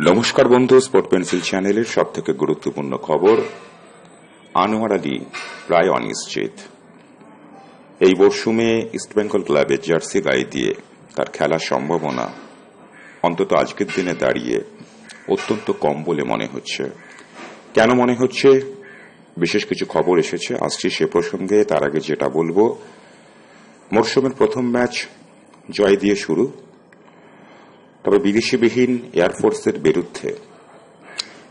নমস্কার বন্ধু sport pencil চ্যানেলের সব থেকে গুরুত্বপূর্ণ খবর। আনোয়ার আলী প্রায় অনিশ্চিত। এই মরশুমে ইস্টবেঙ্গল ক্লাবের জার্সি গায়ে দিয়ে তার খেলার সম্ভাবনা অন্তত আজকের দিনে দাঁড়িয়ে অত্যন্ত কম বলে মনে হচ্ছে। কেন মনে হচ্ছে? বিশেষ কিছু খবর এসেছে, আসছি সে প্রসঙ্গে। তার আগে যেটা বলব, মরশুমের প্রথম ম্যাচ জয় দিয়ে শুরু। তবে বিদেশিবিহীন এয়ারফোর্সের বিরুদ্ধে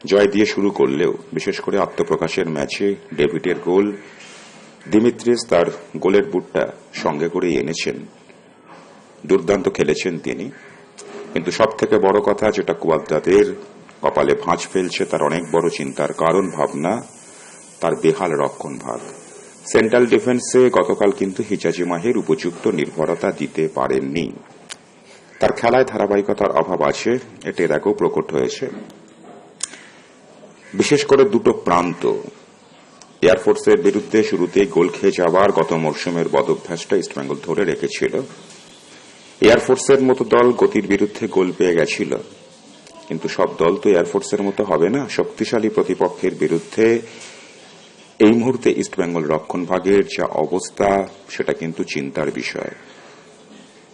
জয় দিয়ে শুরু করলেও, বিশেষ করে আত্মপ্রকাশের ম্যাচে ডেভিডের গোল, দিমিত্রিস তার গোলের বুটটা সঙ্গে করে এনেছেন। দুর্দান্ত খেলেছেন তিনি। কিন্তু সব থেকে বড় কথা যেটা কুয়াদ্দাদের কপালে ভাঁজ ফেলছে, তার অনেক বড় চিন্তার কারণ, ভাবনা, তার বেহাল রক্ষণ ভাগ। সেন্ট্রাল ডিফেন্সে গতকাল কিন্তু হিজাজি মাহের উপযুক্ত নির্ভরতা দিতে পারেননি। তার খেলায় ধারাবাহিকতার অভাব আছে, এটা এর আগেও প্রকট হয়েছে। বিশেষ করে দুটো প্রান্ত। এয়ারফোর্সের বিরুদ্ধে শুরুতেই গোল খেয়ে যাওয়ার গত মরশুমের বদভ্যাসটা ইস্টবেঙ্গল ধরে রেখেছিল। এয়ারফোর্সের মতো দল গতির বিরুদ্ধে গোল পেয়ে গেছিল। কিন্তু সব দল তো এয়ারফোর্সের মতো হবে না। শক্তিশালী প্রতিপক্ষের বিরুদ্ধে এই মুহূর্তে ইস্টবেঙ্গল রক্ষণভাগের যা অবস্থা, সেটা কিন্তু চিন্তার বিষয়।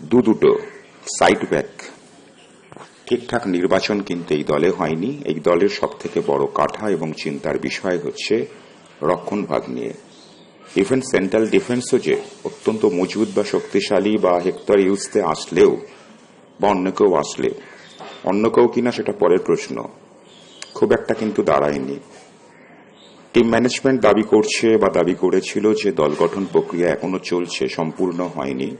দু দুটো। Side back. ঠিকঠাক নির্বাচন কিন্তু এই দলে হয়নি। এই দলের সব থেকে বড় কাঠা এবং চিন্তার বিষয় হচ্ছে রক্ষণ ভাগ নিয়ে। ইভেন সেন্ট্রাল ডিফেন্সও যে অত্যন্ত মজবুত বা শক্তিশালী বা হেক্টর ইউজতে আসলেও বা অন্য কেউ আসলে, অন্য কেউ কিনা সেটা পরের প্রশ্ন। খুব একটা কিন্তু দাঁড়ায়নি। টিম ম্যানেজমেন্ট দাবি করছে বা দাবি করেছিল যে দল গঠন প্রক্রিয়া এখনও চলছে, সম্পূর্ণ হয়নি।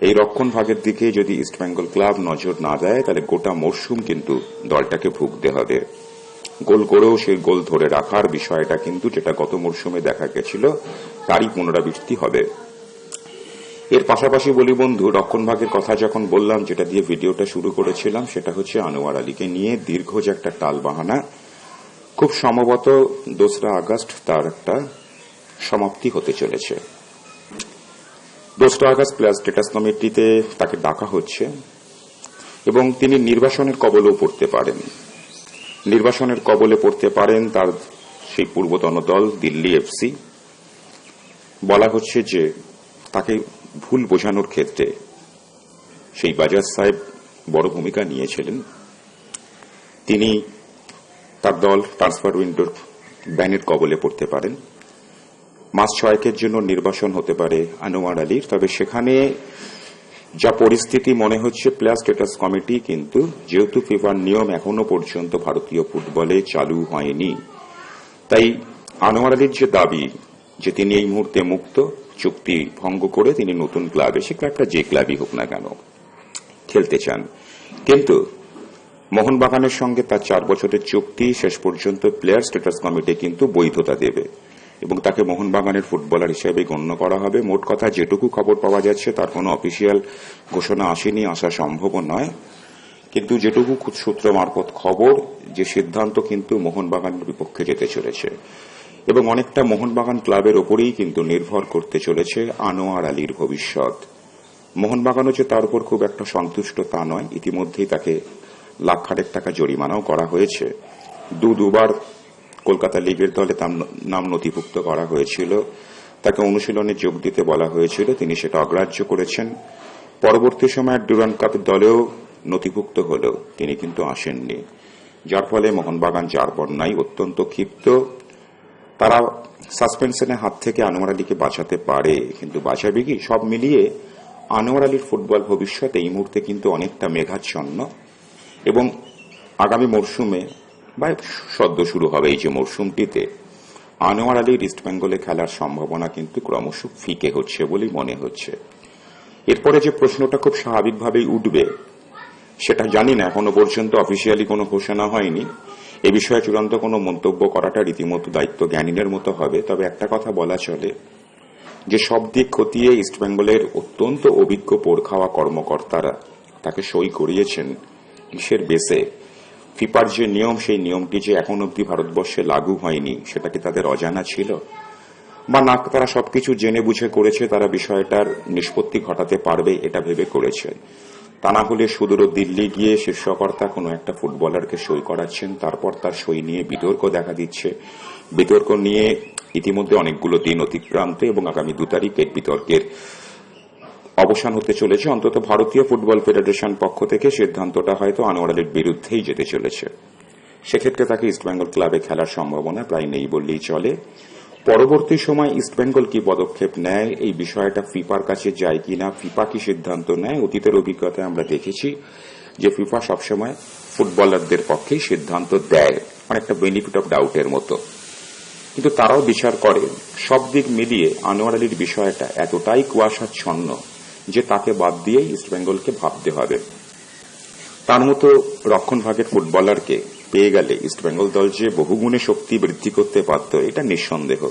এই রক্ষণ ভাগের দিকে যদি ইস্টবেঙ্গল ক্লাব নজর না দেয়, তাহলে গোটা মরশুম কিন্তু দলটাকে ভুগতে হবে। গোল করেও সেই গোল ধরে রাখার বিষয়টা কিন্তু যেটা গত মরশুমে দেখা গেছিল, তারই পুনরাবৃত্তি হবে। এর পাশাপাশি বলি বন্ধু, রক্ষণ ভাগের কথা যখন বললাম, যেটা দিয়ে ভিডিওটা শুরু করেছিলাম, সেটা হচ্ছে আনোয়ার আলীকে নিয়ে দীর্ঘ যে একটা টাল বাহানা খুব সম্ভবত দোসরা আগস্ট তার একটা সমাপ্তি হতে চলেছে। দোসরা আগস্ট প্লেয়ার স্ট্যাটাস কমিটিতে তাকে ডাকা হচ্ছে এবং তিনি নির্বাসনের কবলেও পড়তে পারেন। নির্বাসনের কবলে পড়তে পারেন তার সেই পূর্বতন দল, দিল্লি এফসি। বলা হচ্ছে যে তাকে ভুল বোঝানোর ক্ষেত্রে সেই বাজাজ সাহেব বড় ভূমিকা নিয়েছিলেন। তিনি তার দল ট্রান্সফার উইন্ডোর ব্যানের কবলে পড়তে পারেন। মাস ছয়েকের জন্য নির্বাসন হতে পারে আনোয়ার আলীর, তবে সেখানে যা পরিস্থিতি মনে হচ্ছে প্লেয়ার স্ট্যাটাস কমিটি, কিন্তু যেহেতু ফিফার নিয়ম এখনও পর্যন্ত ভারতীয় ফুটবলে চালু হয়নি। তাই আনোয়ার আলীর যে দাবি, যে তিনি এই মুহূর্তে মুক্ত, চুক্তি ভঙ্গ করে তিনি নতুন ক্লাবে সে ক্লাবটা যে ক্লাবই হোক না কেন খেলতে চান। কিন্তু মোহনবাগানের সঙ্গে তার চার বছরের চুক্তি, শেষ পর্যন্ত প্লেয়ার স্টেটাস কমিটি কিন্তু বৈধতা দেবে। এবং তাকে মোহনবাগানের ফুটবলার হিসেবে গণ্য করা হবে। মোট কথা যেটুকু খবর পাওয়া যাচ্ছে, তার কোনো অফিসিয়াল ঘোষণা আসেনি, আসা সম্ভব নয়। কিন্তু যেটুকু সূত্র মারফত খবর, যে সিদ্ধান্ত কিন্তু মোহনবাগানের বিপক্ষে যেতে চলেছে। এবং অনেকটা মোহনবাগান ক্লাবের ওপরেই কিন্তু নির্ভর করতে চলেছে আনোয়ার আলীর ভবিষ্যৎ। মোহনবাগানও যে তার উপর খুব একটা সন্তুষ্ট তা নয়। ইতিমধ্যেই তাকে লাখ খানেক টাকা জরিমানাও করা হয়েছে। দু দুবার কলকাতা লিগের দলে তার নাম নথিভুক্ত করা হয়েছিল। তাকে অনুশীলনে যোগ দিতে বলা হয়েছিল। তিনি সেটা অগ্রাহ্য করেছেন। পরবর্তী সময়ে ডুরান কাপের দলেও নথিভুক্ত হলেও তিনি কিন্তু আসেননি। যার ফলে মোহনবাগান যার বন্যায় অত্যন্ত ক্ষিপ্ত। তারা সাসপেনশনের হাত থেকে আনোয়ার আলীকে বাঁচাতে পারে, কিন্তু বাঁচাবে কি সব মিলিয়ে আনোয়ার আলীর ফুটবল ভবিষ্যৎ এই মুহূর্তে কিন্তু অনেকটা মেঘাচ্ছন্ন। এবং আগামী মরশুমে বা সদ্য শুরু হবে এই যে মরশুমটিতে আনোয়ার আলীর ইস্টবেঙ্গলে খেলার সম্ভাবনা কিন্তু ক্রমশ ফিকে হচ্ছে বলেই মনে হচ্ছে। এরপরে যে প্রশ্নটা খুব স্বাভাবিকভাবেই উঠবে, সেটা জানি না, এখনও পর্যন্ত অফিসিয়ালি কোনো ঘোষণা হয়নি। এ বিষয়ে চূড়ান্ত কোনো মন্তব্য করাটা রীতিমতো দায়িত্ব জ্ঞানীনের মতো হবে। তবে একটা কথা বলা চলে, যে সব দিক খতিয়ে ইস্টবেঙ্গলের অত্যন্ত অভিজ্ঞ পোড় খাওয়া কর্মকর্তারা তাকে সই করিয়েছেন কিসের বেসে? ফিপার যে নিয়ম, সেই নিয়মটি যে এখন অব্দি ভারতবর্ষে লাগু হয়নি, সেটা কি তাদের অজানা ছিল? বা না, তারা সবকিছু জেনে বুঝে করেছে, তারা বিষয়টার নিষ্পত্তি ঘটাতে পারবে, এটা ভেবে করেছে। তা না হলে সুদূর দিল্লি গিয়ে শীর্ষকর্তা কোনো একটা ফুটবলারকে সই করাচ্ছেন, তারপর তার সই নিয়ে বিতর্ক দেখা দিচ্ছে। বিতর্ক নিয়ে ইতিমধ্যে অনেকগুলো দিন অতিক্রান্ত এবং আগামী দু তারিখের বিতর্কের অবসান হতে চলেছে। অন্তত ভারতীয় ফুটবল ফেডারেশন পক্ষ থেকে সিদ্ধান্তটা হয়তো আনোয়ার আলীর বিরুদ্ধেই যেতে চলেছে। সেক্ষেত্রে তাকে ইস্টবেঙ্গল ক্লাবে খেলার সম্ভাবনা প্রায় নেই বললেই চলে। পরবর্তী সময় ইস্টবেঙ্গল কি পদক্ষেপ নেয়, এই বিষয়টা ফিফার কাছে যায় কিনা, ফিফা কি সিদ্ধান্ত নেয়, অতীতের অভিজ্ঞতায় আমরা দেখেছি যে ফিফা সবসময় ফুটবলারদের পক্ষেই সিদ্ধান্ত দেয়, অনেকটা বেনিফিট অফ ডাউটের মতো। কিন্তু তারাও বিচার করে। সব দিক মিলিয়ে আনোয়ার আলীর বিষয়টা এতটাই কুয়াশাচ্ছন্ন যে তাকে বাদ দিয়েই ইস্টবেঙ্গলকে ভাবতে হবে। তার মতো রক্ষণ ভাগের ফুটবলারকে পেয়ে গেলে ইস্টবেঙ্গল দল যে বহুগুণে শক্তি বৃদ্ধি করতে পারত, এটা নিঃসন্দেহ।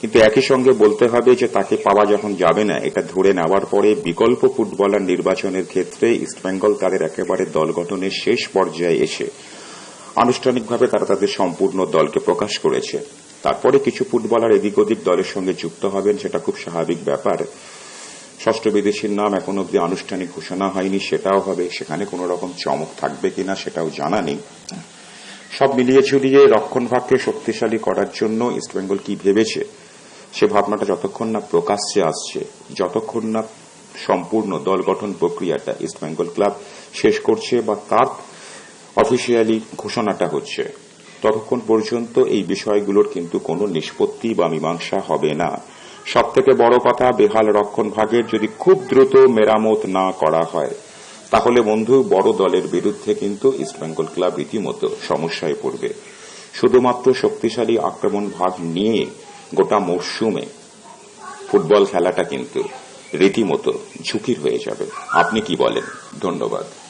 কিন্তু একই সঙ্গে বলতে হবে যে তাকে পাওয়া যখন যাবে না, এটা ধরে নেওয়ার পরে বিকল্প ফুটবলার নির্বাচনের ক্ষেত্রে ইস্টবেঙ্গল তাদের একেবারে দল গঠনের শেষ পর্যায়ে এসে আনুষ্ঠানিকভাবে তারা তাদের সম্পূর্ণ দলকে প্রকাশ করেছে। তারপরে কিছু ফুটবলার এদিক ওদিক দলের সঙ্গে যুক্ত হবেন, সেটা খুব স্বাভাবিক ব্যাপার। ষষ্ঠ বিদেশির নাম এখন অব্দি আনুষ্ঠানিক ঘোষণা হয়নি, সেটাও হবে। সেখানে কোনো রকম চমক থাকবে কিনা সেটাও জানা নেই। সব মিলিয়ে ঝুলিয়ে রক্ষণ ভাগকে শক্তিশালী করার জন্য ইস্টবেঙ্গল কি ভেবেছে, সে ভাবনাটা যতক্ষণ না প্রকাশ্যে আসছে, যতক্ষণ না সম্পূর্ণ দল গঠন প্রক্রিয়াটা ইস্টবেঙ্গল ক্লাব শেষ করছে বা তার অফিসিয়ালি ঘোষণাটা হচ্ছে, ততক্ষণ পর্যন্ত এই বিষয়গুলোর কিন্তু কোনো নিষ্পত্তি বা মীমাংসা হবে না। সব থেকে বড় কথা, বেহাল রক্ষণ ভাগের যদি খুব দ্রুত মেরামত না করা হয়, তাহলে বন্ধু, বড় দলের বিরুদ্ধে কিন্তু ইস্টবেঙ্গল ক্লাব রীতিমতো সমস্যায় পড়বে। শুধুমাত্র শক্তিশালী আক্রমণ ভাগ নিয়ে গোটা মরশুমে ফুটবল খেলাটা কিন্তু রীতিমতো ঝুঁকির হয়ে যাবে। আপনি কি বলেন? ধন্যবাদ।